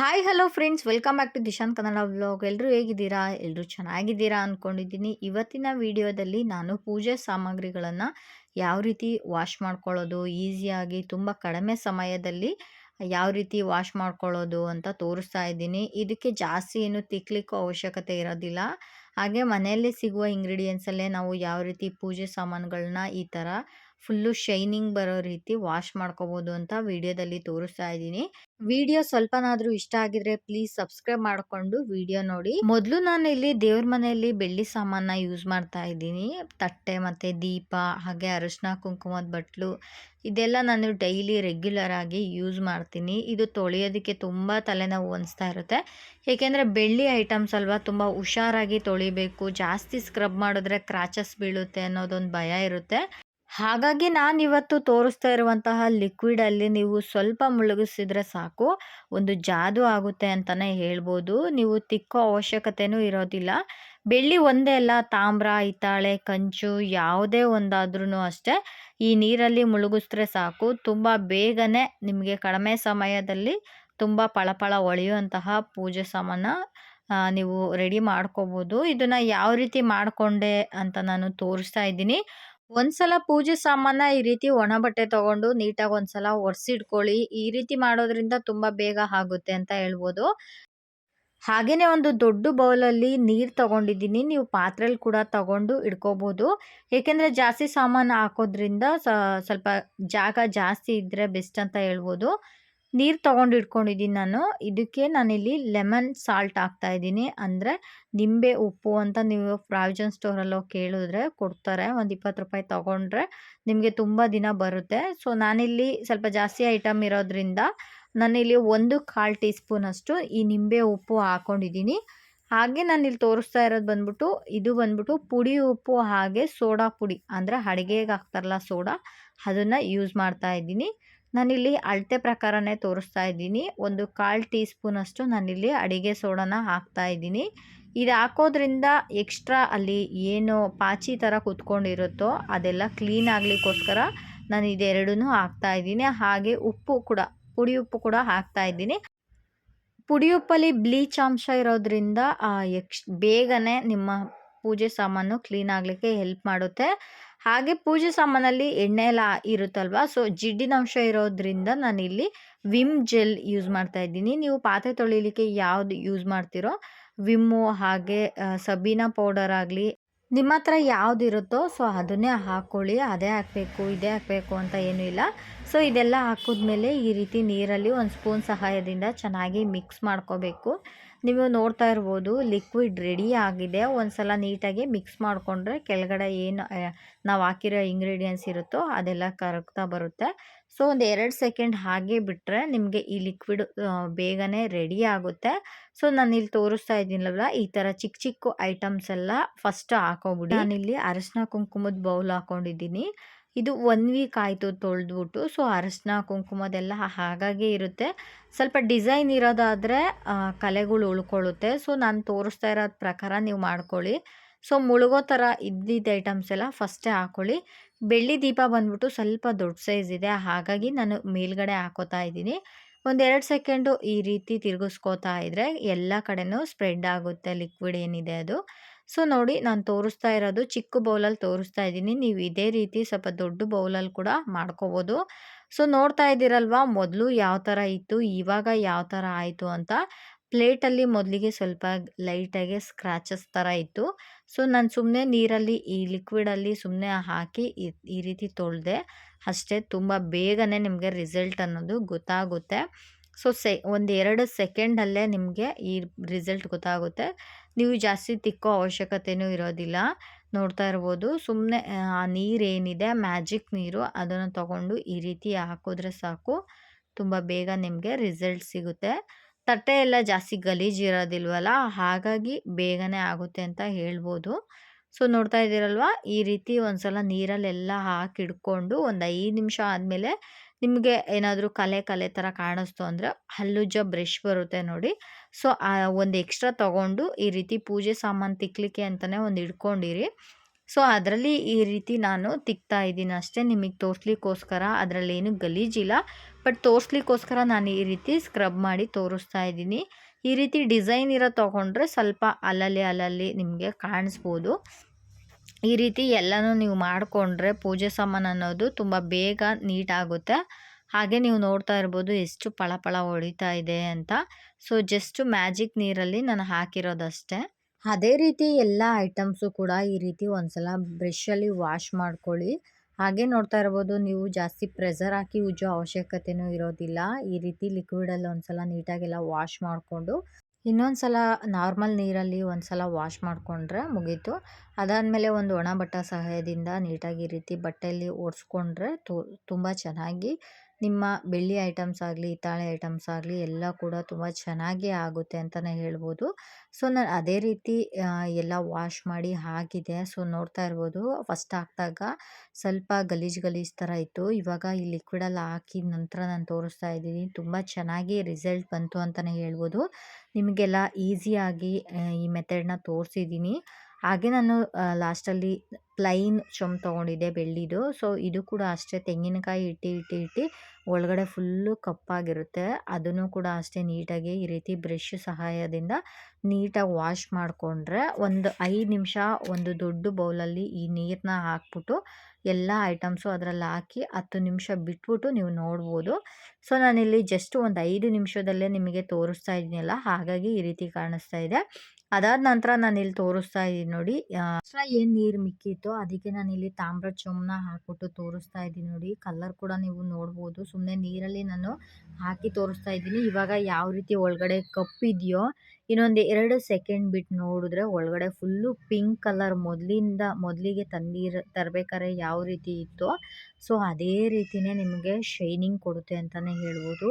Hi hello friends welcome back to Dishant Kannada vlog ಎಲ್ಲರೂ ಹೇಗಿದ್ದೀರಾ? ಎಲ್ಲರೂ ಚೆನ್ನಾಗಿದ್ದೀರಾ ಅಂದ್ಕೊಂಡಿದ್ದೀನಿ ಇವತ್ತಿನ ವಿಡಿಯೋದಲ್ಲಿ ನಾನು ಪೂಜೆ ಸಾಮಗ್ರಿಗಳನ್ನು ಯಾವ ರೀತಿ ವಾಶ್ ಮಾಡ್ಕೊಳ್ಳೋದು ಈಸಿಯಾಗಿ ತುಂಬ ಕಡಿಮೆ ಸಮಯದಲ್ಲಿ ಯಾವ ರೀತಿ ವಾಶ್ ಮಾಡ್ಕೊಳ್ಳೋದು ಅಂತ ತೋರಿಸ್ತಾ ಇದ್ದೀನಿ. ಇದಕ್ಕೆ ಜಾಸ್ತಿ ಏನು ತಿಕ್ಲಿಕ್ಕೂ ಅವಶ್ಯಕತೆ ಇರೋದಿಲ್ಲ. ಹಾಗೆ ಮನೆಯಲ್ಲೇ ಸಿಗುವ ಇಂಗ್ರೀಡಿಯೆಂಟ್ಸಲ್ಲೇ ನಾವು ಯಾವ ರೀತಿ ಪೂಜೆ ಸಾಮಾನುಗಳನ್ನ ಈ ಥರ ಫುಲ್ಲು ಶೈನಿಂಗ್ ಬರೋ ರೀತಿ ವಾಶ್ ಮಾಡ್ಕೋಬೋದು ಅಂತ ವಿಡಿಯೋದಲ್ಲಿ ತೋರಿಸ್ತಾ ಇದ್ದೀನಿ. ವಿಡಿಯೋ ಸ್ವಲ್ಪನಾದರೂ ಇಷ್ಟ ಆಗಿದ್ರೆ ಪ್ಲೀಸ್ ಸಬ್ಸ್ಕ್ರೈಬ್ ಮಾಡಿಕೊಂಡು ವಿಡಿಯೋ ನೋಡಿ. ಮೊದಲು ನಾನು ಇಲ್ಲಿ ದೇವ್ರ ಮನೆಯಲ್ಲಿ ಬೆಳ್ಳಿ ಸಾಮಾನ ಯೂಸ್ ಮಾಡ್ತಾ ಇದ್ದೀನಿ. ತಟ್ಟೆ ಮತ್ತೆ ದೀಪ, ಹಾಗೆ ಅರಶಿನ, ಕುಂಕುಮದ ಬಟ್ಲು, ಇದೆಲ್ಲ ನಾನು ಡೈಲಿ ರೆಗ್ಯುಲರ್ ಆಗಿ ಯೂಸ್ ಮಾಡ್ತೀನಿ. ಇದು ತೊಳೆಯೋದಕ್ಕೆ ತುಂಬ ತಲೆನೋವು ಅನಿಸ್ತಾ ಇರುತ್ತೆ. ಏಕೆಂದರೆ ಬೆಳ್ಳಿ ಐಟಮ್ಸ್ ಅಲ್ವಾ ತುಂಬ ಹುಷಾರಾಗಿ ತೊಳಿಬೇಕು, ಜಾಸ್ತಿ ಸ್ಕ್ರಬ್ ಮಾಡಿದ್ರೆ ಕ್ರಾಚಸ್ ಬೀಳುತ್ತೆ ಅನ್ನೋದೊಂದು ಭಯ ಇರುತ್ತೆ. ಹಾಗಾಗಿ ನಾನು ಇವತ್ತು ತೋರಿಸ್ತಾ ಇರುವಂತಹ ಲಿಕ್ವಿಡಲ್ಲಿ ನೀವು ಸ್ವಲ್ಪ ಮುಳುಗಿಸಿದ್ರೆ ಸಾಕು. ಒಂದು ಜಾದು ಆಗುತ್ತೆ ಅಂತಲೇ ಹೇಳ್ಬೋದು. ನೀವು ತಿಕ್ಕೋ ಅವಶ್ಯಕತೆನೂ ಇರೋದಿಲ್ಲ. ಬೆಳ್ಳಿ ಒಂದೇ ಅಲ್ಲ, ತಾಮ್ರ, ಹಿತ್ತಾಳೆ, ಕಂಚು ಯಾವುದೇ ಒಂದಾದ್ರೂ ಅಷ್ಟೇ. ಈ ನೀರಲ್ಲಿ ಮುಳುಗಿಸಿದ್ರೆ ಸಾಕು. ತುಂಬ ಬೇಗನೆ ನಿಮಗೆ ಕಡಿಮೆ ಸಮಯದಲ್ಲಿ ತುಂಬ ಪಳಪಳ ಹೊಳೆಯುವಂತಹ ಪೂಜೆ ಸಾಮಾನ ನೀವು ರೆಡಿ ಮಾಡ್ಕೋಬೋದು. ಇದನ್ನು ಯಾವ ರೀತಿ ಮಾಡಿಕೊಂಡೆ ಅಂತ ನಾನು ತೋರಿಸ್ತಾ ಇದ್ದೀನಿ. ಒಂದ್ಸಲ ಪೂಜೆ ಸಾಮಾನ ಈ ರೀತಿ ಒಣ ಬಟ್ಟೆ ತಗೊಂಡು ನೀಟಾಗಿ ಒಂದ್ಸಲ ಒರೆಸಿಡ್ಕೊಳ್ಳಿ ಈ ರೀತಿ ಮಾಡೋದ್ರಿಂದ ತುಂಬ ಬೇಗ ಆಗುತ್ತೆ ಅಂತ ಹೇಳ್ಬೋದು. ಹಾಗೆಯೇ ಒಂದು ದೊಡ್ಡ ಬೌಲಲ್ಲಿ ನೀರು ತಗೊಂಡಿದ್ದೀನಿ. ನೀವು ಪಾತ್ರೆಲಿ ಕೂಡ ತಗೊಂಡು ಇಡ್ಕೋಬೋದು. ಏಕೆಂದರೆ ಜಾಸ್ತಿ ಸಾಮಾನು ಹಾಕೋದ್ರಿಂದ ಸ್ವಲ್ಪ ಜಾಗ ಜಾಸ್ತಿ ಇದ್ದರೆ ಬೆಸ್ಟ್ ಅಂತ ಹೇಳ್ಬೋದು. ನೀರು ತೊಗೊಂಡು ಇಟ್ಕೊಂಡಿದ್ದೀನಿ ನಾನು. ಇದಕ್ಕೆ ನಾನಿಲ್ಲಿ ಲೆಮನ್ ಸಾಲ್ಟ್ ಹಾಕ್ತಾ ಇದ್ದೀನಿ. ಅಂದರೆ ನಿಂಬೆ ಉಪ್ಪು ಅಂತ ನೀವು ಪ್ರಾವಿಜನ್ ಸ್ಟೋರಲ್ಲೋ ಕೇಳಿದ್ರೆ ಕೊಡ್ತಾರೆ. ಒಂದು ಇಪ್ಪತ್ತು ರೂಪಾಯಿ ತೊಗೊಂಡ್ರೆ ನಿಮಗೆ ತುಂಬ ದಿನ ಬರುತ್ತೆ. ಸೊ, ನಾನಿಲ್ಲಿ ಸ್ವಲ್ಪ ಜಾಸ್ತಿ ಐಟಮ್ ಇರೋದ್ರಿಂದ ನಾನಿಲ್ಲಿ ಒಂದು ಕಾಲು ಟೀ ಸ್ಪೂನಷ್ಟು ಈ ನಿಂಬೆ ಉಪ್ಪು ಹಾಕ್ಕೊಂಡಿದ್ದೀನಿ ಹಾಗೆ ನಾನು ಇಲ್ಲಿ ತೋರಿಸ್ತಾ ಇರೋದು ಬಂದ್ಬಿಟ್ಟು, ಇದು ಬಂದ್ಬಿಟ್ಟು ಪುಡಿ ಉಪ್ಪು ಹಾಗೆ ಸೋಡಾ ಪುಡಿ. ಅಂದರೆ ಅಡುಗೆಗೆ ಹಾಕ್ತಾರಲ್ಲ ಸೋಡಾ, ಅದನ್ನು ಯೂಸ್ ಮಾಡ್ತಾ ಇದ್ದೀನಿ. ನಾನಿಲ್ಲಿ ಅಳತೆ ಪ್ರಕಾರನೇ ತೋರಿಸ್ತಾ ಇದ್ದೀನಿ. ಒಂದು ಕಾಲು ಟೀ ಸ್ಪೂನಷ್ಟು ನಾನಿಲ್ಲಿ ಅಡಿಗೆ ಸೋಡಾನ ಹಾಕ್ತಾ ಇದ್ದೀನಿ. ಇದು ಹಾಕೋದ್ರಿಂದ ಎಕ್ಸ್ಟ್ರಾ ಅಲ್ಲಿ ಏನು ಪಾಚಿ ಥರ ಕುತ್ಕೊಂಡಿರುತ್ತೋ ಅದೆಲ್ಲ ಕ್ಲೀನ್ ಆಗಲಿಕ್ಕೋಸ್ಕರ ನಾನು ಇದೆರಡೂ ಹಾಕ್ತಾ ಇದ್ದೀನಿ. ಹಾಗೆ ಉಪ್ಪು ಕೂಡ, ಪುಡಿ ಉಪ್ಪು ಕೂಡ ಹಾಕ್ತಾ ಇದ್ದೀನಿ. ಪುಡಿ ಉಪ್ಪಲ್ಲಿ ಬ್ಲೀಚ್ ಅಂಶ ಇರೋದ್ರಿಂದ ಎಕ್ಸ್, ಬೇಗನೆ ನಿಮ್ಮ ಪೂಜೆ ಸಾಮಾನು ಕ್ಲೀನ್ ಆಗಲಿಕ್ಕೆ ಹೆಲ್ಪ್ ಮಾಡುತ್ತೆ. ಹಾಗೆ ಪೂಜೆ ಸಾಮಾನಲ್ಲಿ ಎಣ್ಣೆ ಎಲ್ಲ ಇರುತ್ತಲ್ವ? ಸೊ, ಜಿಡ್ಡಿನ ಅಂಶ ಇರೋದ್ರಿಂದ ನಾನಿಲ್ಲಿ ವಿಮ್ ಜೆಲ್ ಯೂಸ್ ಮಾಡ್ತಾ ಇದ್ದೀನಿ. ನೀವು ಪಾತ್ರೆ ತೊಳಿಲಿಕ್ಕೆ ಯಾವುದು ಯೂಸ್ ಮಾಡ್ತೀರೋ, ವಿಮ್ಮು ಹಾಗೆ ಸಬೀನ ಪೌಡರ್ ಆಗಲಿ, ನಿಮ್ಮ ಹತ್ರ ಯಾವುದಿರುತ್ತೋ ಸೊ ಅದನ್ನೇ ಹಾಕ್ಕೊಳ್ಳಿ ಅದೇ ಹಾಕಬೇಕು, ಇದೇ ಹಾಕಬೇಕು ಅಂತ ಏನೂ ಇಲ್ಲ. ಸೊ, ಇದೆಲ್ಲ ಹಾಕಿದ್ಮೇಲೆ ಈ ರೀತಿ ನೀರಲ್ಲಿ ಒಂದು ಸ್ಪೂನ್ ಸಹಾಯದಿಂದ ಚೆನ್ನಾಗಿ ಮಿಕ್ಸ್ ಮಾಡ್ಕೋಬೇಕು. ನೀವು ನೋಡ್ತಾ ಇರ್ಬೋದು ಲಿಕ್ವಿಡ್ ರೆಡಿ ಆಗಿದೆ. ಒಂದು ಸಲ ನೀಟಾಗಿ ಮಿಕ್ಸ್ ಮಾಡಿಕೊಂಡ್ರೆ ಕೆಳಗಡೆ ಏನು ನಾವು ಹಾಕಿರೋ ಇಂಗ್ರೀಡಿಯೆಂಟ್ಸ್ ಇರುತ್ತೋ ಅದೆಲ್ಲ ಕರಗ್ತಾ ಬರುತ್ತೆ. ಸೊ ಒಂದು ಎರಡು ಸೆಕೆಂಡ್ ಹಾಗೆ ಬಿಟ್ಟರೆ ನಿಮಗೆ ಈ ಲಿಕ್ವಿಡ್ ಬೇಗನೆ ರೆಡಿ ಆಗುತ್ತೆ. ಸೊ ನಾನು ಇಲ್ಲಿ ತೋರಿಸ್ತಾ ಇದ್ದೀನಲ್ಲ, ಈ ಥರ ಚಿಕ್ಕ ಚಿಕ್ಕ ಐಟಮ್ಸ್ ಎಲ್ಲ ಫಸ್ಟ್ ಹಾಕೋಬಿಡಿ. ನಾನಿಲ್ಲಿ ಅರಶಿನ ಕುಂಕುಮದ ಬೌಲ್ ಹಾಕೊಂಡಿದ್ದೀನಿ. ಇದು ಒನ್ ವೀಕ್ ಆಯಿತು ತೊಳೆದ್ಬಿಟ್ಟು, ಸೊ ಅರಶಿನ ಕುಂಕುಮದೆಲ್ಲ ಹಾಗಾಗಿ ಇರುತ್ತೆ. ಸ್ವಲ್ಪ ಡಿಸೈನ್ ಇರೋದಾದರೆ ಕಲೆಗಳು ಉಳ್ಕೊಳ್ಳುತ್ತೆ. ಸೊ ನಾನು ತೋರಿಸ್ತಾ ಇರೋದ ಪ್ರಕಾರ ನೀವು ಮಾಡ್ಕೊಳ್ಳಿ. ಸೊ ಮುಳುಗೋ ಥರ ಇದ್ದಿದ್ದ ಐಟಮ್ಸ್ ಎಲ್ಲ ಫಸ್ಟೇ ಹಾಕ್ಕೊಳ್ಳಿ ಬೆಳ್ಳಿ ದೀಪ ಬಂದ್ಬಿಟ್ಟು ಸ್ವಲ್ಪ ದೊಡ್ಡ ಸೈಜ್ ಇದೆ. ಹಾಗಾಗಿ ನಾನು ಮೇಲ್ಗಡೆ ಹಾಕೋತಾ ಇದ್ದೀನಿ. ಒಂದೆರಡು ಸೆಕೆಂಡು ಈ ರೀತಿ ತಿರುಗಿಸ್ಕೋತಾ ಇದ್ದರೆ ಎಲ್ಲ ಕಡೆನೂ ಸ್ಪ್ರೆಡ್ ಆಗುತ್ತೆ. ಲಿಕ್ವಿಡ್ ಏನಿದೆ ಅದು. ಸೊ, ನೋಡಿ ನಾನು ತೋರಿಸ್ತಾ ಇರೋದು ಚಿಕ್ಕ ಬೌಲಲ್ಲಿ ತೋರಿಸ್ತಾ ಇದ್ದೀನಿ. ನೀವು ಇದೇ ರೀತಿ ಸ್ವಲ್ಪ ದೊಡ್ಡ ಬೌಲಲ್ಲಿ ಕೂಡ ಮಾಡ್ಕೋಬೋದು. ಸೊ, ನೋಡ್ತಾ ಇದ್ದೀರಲ್ವಾ, ಮೊದಲು ಯಾವ ಥರ ಇತ್ತು, ಇವಾಗ ಯಾವ ಥರ ಆಯಿತು ಅಂತ. ಪ್ಲೇಟಲ್ಲಿ ಮೊದಲಿಗೆ ಸ್ವಲ್ಪ ಲೈಟಾಗಿ ಸ್ಕ್ರ್ಯಾಚಸ್ ಥರ ಇತ್ತು. ಸೊ, ನಾನು ಸುಮ್ಮನೆ ನೀರಲ್ಲಿ, ಈ ಲಿಕ್ವಿಡಲ್ಲಿ ಸುಮ್ಮನೆ ಹಾಕಿ ಈ ರೀತಿ ತೊಳೆದೆ, ಅಷ್ಟೇ ತುಂಬ ಬೇಗನೆ ನಿಮಗೆ ರಿಸಲ್ಟ್ ಅನ್ನೋದು ಗೊತ್ತಾಗುತ್ತೆ. ಸೊ, ಸೆ ಒಂದೆರಡು ಸೆಕೆಂಡಲ್ಲೇ ನಿಮಗೆ ಈ ರಿಸಲ್ಟ್ ಗೊತ್ತಾಗುತ್ತೆ. ನೀವು ಜಾಸ್ತಿ ತಿಕ್ಕೋ ಅವಶ್ಯಕತೆಯೂ ಇರೋದಿಲ್ಲ. ನೋಡ್ತಾ ಇರ್ಬೋದು. ಸುಮ್ಮನೆ ಆ, ನೀರೇನಿದೆ, ಮ್ಯಾಜಿಕ್ ನೀರು ಅದನ್ನು ತಗೊಂಡು ಈ ರೀತಿ ಹಾಕಿದ್ರೆ ಸಾಕು. ತುಂಬ ಬೇಗ ನಿಮಗೆ ರಿಸಲ್ಟ್ ಸಿಗುತ್ತೆ. ತಟ್ಟೆ ಎಲ್ಲ ಜಾಸ್ತಿ ಗಲೀಜು ಇರೋದಿಲ್ವಲ್ಲ, ಹಾಗಾಗಿ ಬೇಗನೆ ಆಗುತ್ತೆ ಅಂತ ಹೇಳ್ಬೋದು. ಸೊ, ನೋಡ್ತಾ ಇದ್ದೀರಲ್ವ? ಈ ರೀತಿ ಒಂದು ಸಲ ನೀರಲ್ಲೆಲ್ಲ ಹಾಕಿ ಇಡ್ಕೊಂಡು ಒಂದು ಐದು ನಿಮಿಷ ಆದಮೇಲೆ ನಿಮಗೆ ಏನಾದರೂ ಕಲೆ ಕಲೆ ಥರ ಕಾಣಿಸ್ತು ಅಂದರೆ ಹಲ್ಲುಜ್ಜ ಬ್ರಷ್ ಬರುತ್ತೆ ನೋಡಿ. ಸೊ ಒಂದು ಎಕ್ಸ್ಟ್ರಾ ತೊಗೊಂಡು ಈ ರೀತಿ ಪೂಜೆ ಸಾಮಾನು ತಿಕ್ಕಲಿಕ್ಕೆ ಅಂತಲೇ ಒಂದು ಇಟ್ಕೊಂಡಿರಿ ಸೊ, ಅದರಲ್ಲಿ ಈ ರೀತಿ ನಾನು ತಿಕ್ತಾ ಇದ್ದೀನಿ ಅಷ್ಟೇ. ನಿಮಗೆ ತೋರಿಸ್ಲಿಕ್ಕೋಸ್ಕರ ಅದರಲ್ಲೇನು ಗಲೀಜಿಲ್ಲ. ಬಟ್ ತೋರಿಸ್ಲಿಕ್ಕೋಸ್ಕರ ನಾನು ಈ ರೀತಿ ಸ್ಕ್ರಬ್ ಮಾಡಿ ತೋರಿಸ್ತಾ ಇದ್ದೀನಿ. ಈ ರೀತಿ ಡಿಸೈನ್ ಇರೋ ತೊಗೊಂಡ್ರೆ ಸ್ವಲ್ಪ ಅಲ್ಲಲ್ಲಿ ಅಲ್ಲಲ್ಲಿ ನಿಮಗೆ ಕಾಣಿಸ್ಬೋದು. ಈ ರೀತಿ ಎಲ್ಲನೂ ನೀವು ಮಾಡಿಕೊಂಡ್ರೆ ಪೂಜೆ ಸಾಮಾನು ಅನ್ನೋದು ತುಂಬ ಬೇಗ ನೀಟಾಗುತ್ತೆ. ಹಾಗೆ ನೀವು ನೋಡ್ತಾ ಇರ್ಬೋದು ಎಷ್ಟು ಪಳಪಳ ಹೊಡಿತಾ ಇದೆ ಅಂತ. ಸೊ ಜಸ್ಟು ಮ್ಯಾಜಿಕ್ ನೀರಲ್ಲಿ ನಾನು ಹಾಕಿರೋದಷ್ಟೇ. ಅದೇ ರೀತಿ ಎಲ್ಲ ಐಟಮ್ಸು ಕೂಡ ಈ ರೀತಿ ಒಂದ್ಸಲ ಬ್ರಷಲ್ಲಿ ವಾಶ್ ಮಾಡ್ಕೊಳ್ಳಿ. ಹಾಗೆ ನೋಡ್ತಾ ಇರ್ಬೋದು ನೀವು ಜಾಸ್ತಿ ಪ್ರೆಸರ್ ಹಾಕಿ ಉಜ್ಜೋ ಅವಶ್ಯಕತೆಯೂ ಇರೋದಿಲ್ಲ. ಈ ರೀತಿ ಲಿಕ್ವಿಡಲ್ಲಿ ಒಂದ್ಸಲ ನೀಟಾಗೆಲ್ಲ ವಾಶ್ ಮಾಡಿಕೊಂಡು ಇನ್ನೊಂದು ಸಲ ನಾರ್ಮಲ್ ನೀರಲ್ಲಿ ಒಂದು ಸಲ ವಾಶ್ ಮಾಡಿಕೊಂಡ್ರೆ ಮುಗೀತು. ಅದಾದಮೇಲೆ ಒಂದು ಒಣ ಬಟ್ಟೆ ಸಹಾಯದಿಂದ ನೀಟಾಗಿ ಈ ರೀತಿ ಬಟ್ಟೆಯಲ್ಲಿ ಒರೆಸ್ಕೊಂಡ್ರೆ ತುಂಬ ಚೆನ್ನಾಗಿ ನಿಮ್ಮ ಬೆಳ್ಳಿ ಐಟಮ್ಸ್ ಆಗಲಿ, ಹಿತ್ತಾಳೆ ಐಟಮ್ಸ್ ಆಗಲಿ ಎಲ್ಲ ಕೂಡ ತುಂಬ ಚೆನ್ನಾಗಿ ಆಗುತ್ತೆ ಅಂತಲೇ ಹೇಳ್ಬೋದು. ಸೊ, ನಾನು ಅದೇ ರೀತಿ ಎಲ್ಲ ವಾಶ್ ಮಾಡಿ ಹಾಕಿದೆ. ಸೊ, ನೋಡ್ತಾ ಇರ್ಬೋದು. ಫಸ್ಟ್ ಹಾಕಿದಾಗ ಸ್ವಲ್ಪ ಗಲೀಜು ಗಲೀಜು ಥರ ಇತ್ತು. ಇವಾಗ ಈ ಲಿಕ್ವಿಡಲ್ಲಿ ಹಾಕಿದ ನಂತರ ನಾನು ತೋರಿಸ್ತಾ ಇದ್ದೀನಿ. ತುಂಬ ಚೆನ್ನಾಗಿ ರಿಸಲ್ಟ್ ಬಂತು ಅಂತಲೇ ಹೇಳ್ಬೋದು. ನಿಮಗೆಲ್ಲ ಈಸಿಯಾಗಿ ಈ ಮೆಥಡನ್ನ ತೋರಿಸಿದ್ದೀನಿ. ಹಾಗೆ ನಾನು ಲಾಸ್ಟಲ್ಲಿ ಪ್ಲೈನ್ ಚೊಂಬು ತೊಗೊಂಡಿದ್ದೆ ಬೆಳ್ಳಿದು. ಸೊ, ಇದು ಕೂಡ ಅಷ್ಟೇ ತೆಂಗಿನಕಾಯಿ ಇಟ್ಟು ಇಟ್ಟು ಇಟ್ಟು ಒಳಗಡೆ ಫುಲ್ಲು ಕಪ್ಪಾಗಿರುತ್ತೆ. ಅದನ್ನು ಕೂಡ ಅಷ್ಟೇ ನೀಟಾಗಿ ಈ ರೀತಿ ಬ್ರಷ್ ಸಹಾಯದಿಂದ ನೀಟಾಗಿ ವಾಶ್ ಮಾಡಿಕೊಂಡ್ರೆ ಒಂದು ಐದು ನಿಮಿಷ ಒಂದು ದೊಡ್ಡ ಬೌಲಲ್ಲಿ ಈ ನೀರನ್ನ ಹಾಕ್ಬಿಟ್ಟು ಎಲ್ಲ ಐಟಮ್ಸು ಅದರಲ್ಲಿ ಹಾಕಿ ಹತ್ತು ನಿಮಿಷ ಬಿಟ್ಬಿಟ್ಟು ನೀವು ನೋಡ್ಬೋದು. ಸೊ, ನಾನಿಲ್ಲಿ ಜಸ್ಟ್ ಒಂದು ಐದು ನಿಮಿಷದಲ್ಲೇ ನಿಮಗೆ ತೋರಿಸ್ತಾ ಇದ್ದೀನಲ್ಲ, ಹಾಗಾಗಿ ಈ ರೀತಿ ಕಾಣಿಸ್ತಾ ಇದೆ. ಅದಾದ ನಂತರ ನಾನು ಇಲ್ಲಿ ತೋರಿಸ್ತಾ ಇದ್ದೀನಿ ನೋಡಿ. ಏನು ನೀರು ಮಿಕ್ಕಿತ್ತು ಅದಕ್ಕೆ ನಾನು ಇಲ್ಲಿ ತಾಮ್ರ ಚೊಂಬನ್ನ ಹಾಕ್ಬಿಟ್ಟು ತೋರಿಸ್ತಾ ಇದ್ದೀನಿ ನೋಡಿ. ಕಲರ್ ಕೂಡ ನೀವು ನೋಡ್ಬೋದು. ಸುಮ್ಮನೆ ನೀರಲ್ಲಿ ನಾನು ಹಾಕಿ ತೋರಿಸ್ತಾ ಇದ್ದೀನಿ. ಇವಾಗ ಯಾವ ರೀತಿ ಒಳಗಡೆ ಕಪ್ಪಿದೆಯೋ ಇನ್ನೊಂದು ಎರಡು ಸೆಕೆಂಡ್ ಬಿಟ್ಟು ನೋಡಿದ್ರೆ ಒಳಗಡೆ ಫುಲ್ಲು ಪಿಂಕ್ ಕಲರ್ ಮೊದಲಿಂದ ಮೊದಲಿಗೆ ತಂದಿರ, ತರಬೇಕಾದ್ರೆ ಯಾವ ರೀತಿ ಇತ್ತೋ, ಸೊ ಅದೇ ರೀತಿಯೇ ನಿಮಗೆ ಶೈನಿಂಗ್ ಕೊಡುತ್ತೆ ಅಂತಲೇ ಹೇಳ್ಬೋದು.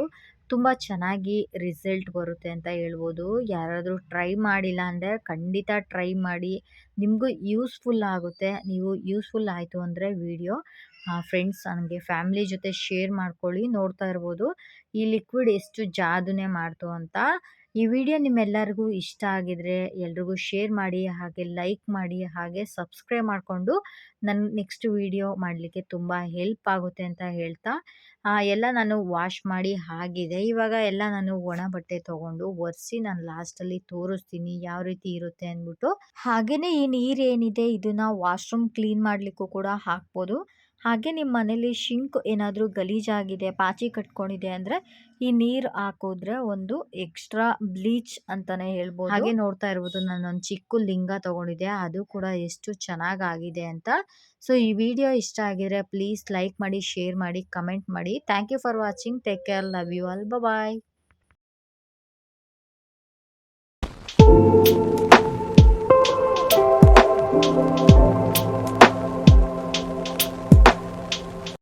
ತುಂಬ ಚೆನ್ನಾಗಿ ರಿಸಲ್ಟ್ ಬರುತ್ತೆ ಅಂತ ಹೇಳ್ಬೋದು. ಯಾರಾದರೂ ಟ್ರೈ ಮಾಡಿಲ್ಲ ಅಂದರೆ ಖಂಡಿತ ಟ್ರೈ ಮಾಡಿ. ನಿಮಗೂ ಯೂಸ್ಫುಲ್ ಆಗುತ್ತೆ. ನೀವು ಯೂಸ್ಫುಲ್ ಆಯಿತು ಅಂದರೆ ವಿಡಿಯೋ ಫ್ರೆಂಡ್ಸ್ ನನಗೆ ಫ್ಯಾಮಿಲಿ ಜೊತೆ ಶೇರ್ ಮಾಡ್ಕೊಳ್ಳಿ, ನೋಡ್ತಾ ಇರ್ಬೋದು. ಈ ಲಿಕ್ವಿಡ್ ಎಷ್ಟು ಜಾದುನೆ ಮಾಡ್ತು ಅಂತ ಈ ವಿಡಿಯೋ ನಿಮ್ಮೆಲ್ಲರಿಗೂ ಇಷ್ಟ ಆಗಿದ್ರೆ ಎಲ್ರಿಗೂ ಶೇರ್ ಮಾಡಿ, ಹಾಗೆ ಲೈಕ್ ಮಾಡಿ, ಹಾಗೆ ಸಬ್ಸ್ಕ್ರೈಬ್ ಮಾಡಿಕೊಂಡು ನನ್ನ ನೆಕ್ಸ್ಟ್ ವಿಡಿಯೋ ಮಾಡಲಿಕ್ಕೆ ತುಂಬ ಹೆಲ್ಪ್ ಆಗುತ್ತೆ ಅಂತ ಹೇಳ್ತಾ ಎಲ್ಲ ನಾನು ವಾಶ್ ಮಾಡಿ ಆಗಿದೆ. ಇವಾಗ ಎಲ್ಲ ನಾನು ಒಣ ಬಟ್ಟೆ ತೊಗೊಂಡು ಒರೆಸಿ ನಾನು ಲಾಸ್ಟಲ್ಲಿ ತೋರಿಸ್ತೀನಿ ಯಾವ ರೀತಿ ಇರುತ್ತೆ ಅಂದ್ಬಿಟ್ಟು. ಹಾಗೆಯೇ ಈ ನೀರೇನಿದೆ ಇದನ್ನು ವಾಶ್ರೂಮ್ ಕ್ಲೀನ್ ಮಾಡಲಿಕ್ಕೂ ಕೂಡ ಹಾಕ್ಬೋದು. ಹಾಗೆ ನಿಮ್ಮ ಮನೇಲಿ ಶಿಂಕ್ ಏನಾದರೂ ಗಲೀಜಾಗಿದೆ, ಪಾಚಿ ಕಟ್ಕೊಂಡಿದೆ ಅಂದರೆ ಈ ನೀರು ಹಾಕೋದ್ರೆ ಒಂದು ಎಕ್ಸ್ಟ್ರಾ ಬ್ಲೀಚ್ ಅಂತಾನೆ ಹೇಳ್ಬೋದು. ಹಾಗೆ ನೋಡ್ತಾ ಇರ್ಬೋದು. ಒಂದು ಚಿಕ್ಕ ಲಿಂಗ ತೊಗೊಂಡಿದ್ದೆ. ಅದು ಕೂಡ ಎಷ್ಟು ಚೆನ್ನಾಗಾಗಿದೆ ಅಂತ. ಸೊ, ಈ ವಿಡಿಯೋ ಇಷ್ಟ ಆಗಿದ್ರೆ ಪ್ಲೀಸ್ ಲೈಕ್ ಮಾಡಿ, ಶೇರ್ ಮಾಡಿ, ಕಮೆಂಟ್ ಮಾಡಿ. Thank you for watching. Take care. Love you all. Bye